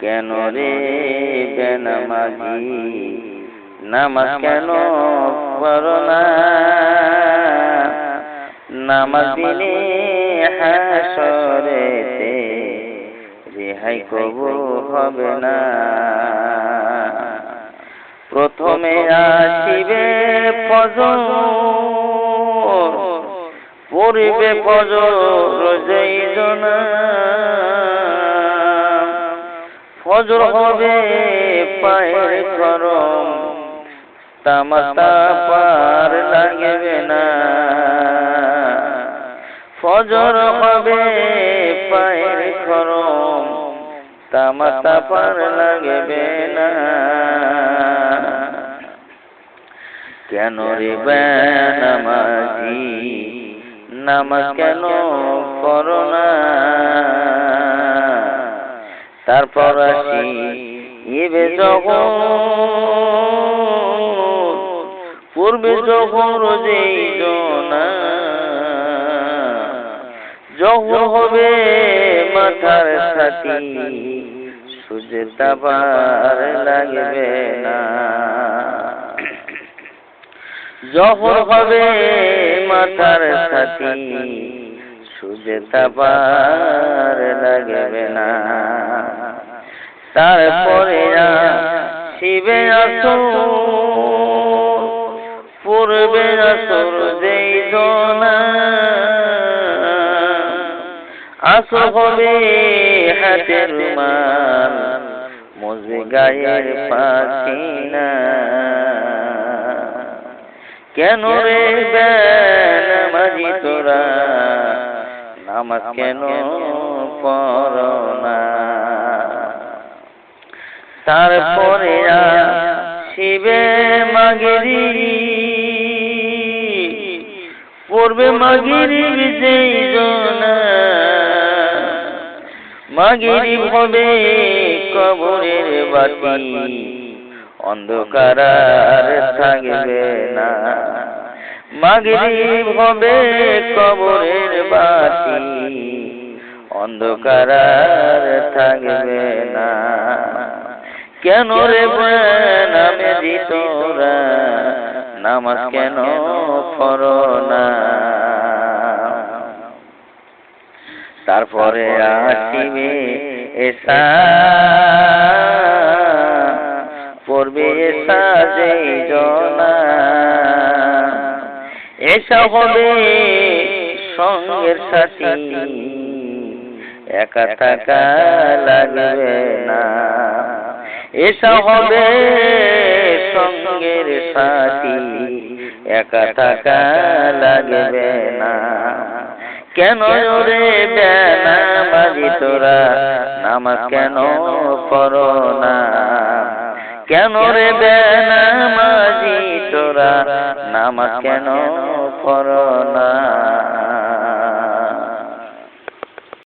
কেন রে বেনামাজি? নামাজ কেন পড়ো না? নামাজ দিলে হাসরেতে রেহাই কবু হবে না। প্রথমে আসিবে ফজর পড়িবে ফজর যেই জনা ফজর হবে পায়ের গরম। তামাতা পার লাগবে না। ফজর হবে পায়ের গরম। তামাতা পার লাগবে না। কেন রে বেনামাজি? নামাজ কেন করো না? তারপর আসি ইবে যখন পূর্বে যখন যেই জনা যখন হবে মাথার ছাতি সূর্যের তাবার লাগবে না। যখন হবে মাথার ছাতি সূর্যের তাবার লাগবে না। তারপরে শিবে আসর পূর্বে আসর যেই জনা। আসর হবে হাতের মাল মজে গায়ের পাখি না কেন রে বেনামাজি তোরা? নামাজ কেন পড় না? তারপরে শিবে মাগেরি। পড়বে মাগেরি জনা মাগেরি হবে কবরের বাতি। অন্ধকার থাকবে না। মাগরিব হবে কবরের বাতি। অন্ধকার থাকবে না। কেন রে নামে তোরা নামাজ কেন পড়ো না তারপরে আসিবে এসা পড়বে এসা যেই জনা। এসা হবে সঙ্গের সাথী। একা থাকা লাগবে না। এসা হবে সঙ্গের সাথী। একা থাকা লাগবে না। কেন রে বেনামাজি তোরা? নামাজ কেন পড়ো না? কেন রে বেনামাজি তোরা? নামাজ কেন পড়ো না?